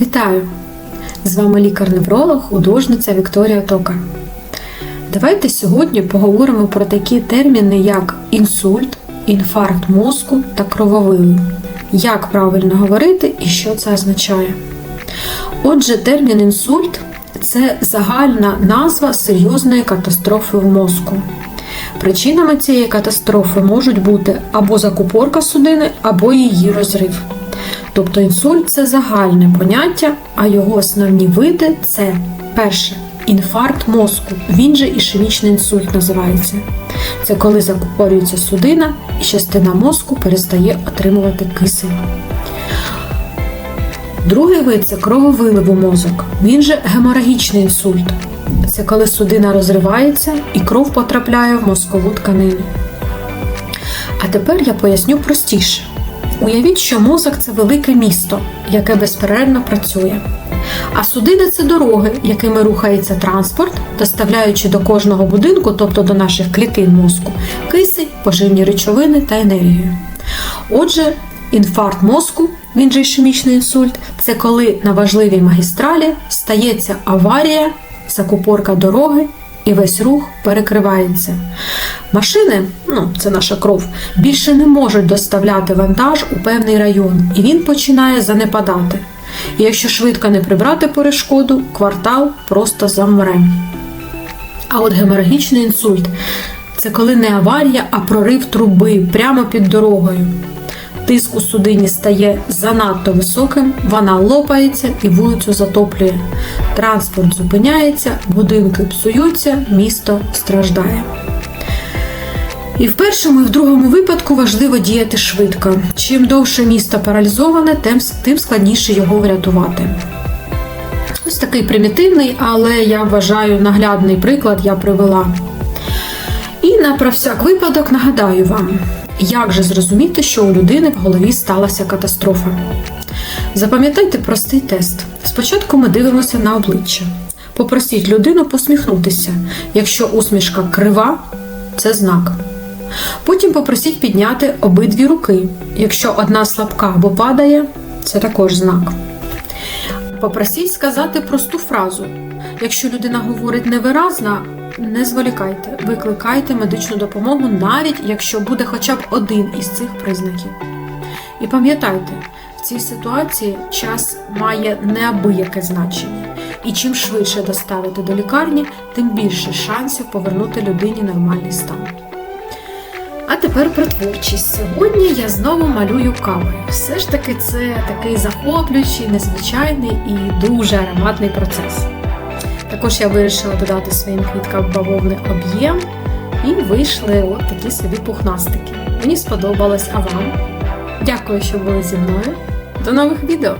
Вітаю! З вами лікар-невролог, художниця Вікторія Токар. Давайте сьогодні поговоримо про такі терміни, як інсульт, інфаркт мозку та крововилив. Як правильно говорити і що це означає. Отже, термін інсульт це загальна назва серйозної катастрофи в мозку. Причинами цієї катастрофи можуть бути або закупорка судини, або її розрив. Тобто інсульт це загальне поняття, а його основні види це перше інфаркт мозку, він же ішемічний інсульт називається. Це коли закупорюється судина і частина мозку перестає отримувати кисень. Другий вид це крововилив у мозок, він же геморагічний інсульт. Це коли судина розривається і кров потрапляє в мозкову тканину. А тепер я поясню простіше. Уявіть, що мозок це велике місто, яке безперервно працює. А судини це дороги, якими рухається транспорт, доставляючи до кожного будинку, тобто до наших клітин мозку, кисень, поживні речовини та енергію. Отже, інфаркт мозку, він же ішемічний інсульт, це коли на важливій магістралі стається аварія, закупорка дороги і весь рух перекривається. Машини, ну це наша кров, більше не можуть доставляти вантаж у певний район, і він починає занепадати. І якщо швидко не прибрати перешкоду, квартал просто замре. А от геморагічний інсульт це коли не аварія, а прорив труби прямо під дорогою. Тиск у судині стає занадто високим, вона лопається і вулицю затоплює. Транспорт зупиняється, будинки псуються, місто страждає. І в першому і в другому випадку важливо діяти швидко. Чим довше місто паралізоване, тим, складніше його врятувати. Ось такий примітивний, але я вважаю наглядний приклад я привела. І на про всяк випадок нагадаю вам, як же зрозуміти, що у людини в голові сталася катастрофа. Запам'ятайте простий тест. Спочатку ми дивимося на обличчя. Попросіть людину посміхнутися. Якщо усмішка крива, це знак. Потім попросіть підняти обидві руки. Якщо одна слабка або падає, це також знак. Попросіть сказати просту фразу. Якщо людина говорить невиразно, не зволікайте, викликайте медичну допомогу, навіть якщо буде хоча б один із цих признаків. І пам'ятайте, в цій ситуації час має неабияке значення, і чим швидше доставити до лікарні, тим більше шансів повернути людині нормальний стан. А тепер про творчість. Сьогодні я знову малюю кавою. Все ж таки, це такий захоплюючий, незвичайний і дуже ароматний процес. Також я вирішила додати своїм квіткам бавовний об'єм, і вийшли от такі собі пухнастики. Мені сподобалось, а вам? Дякую, що були зі мною. До нових відео!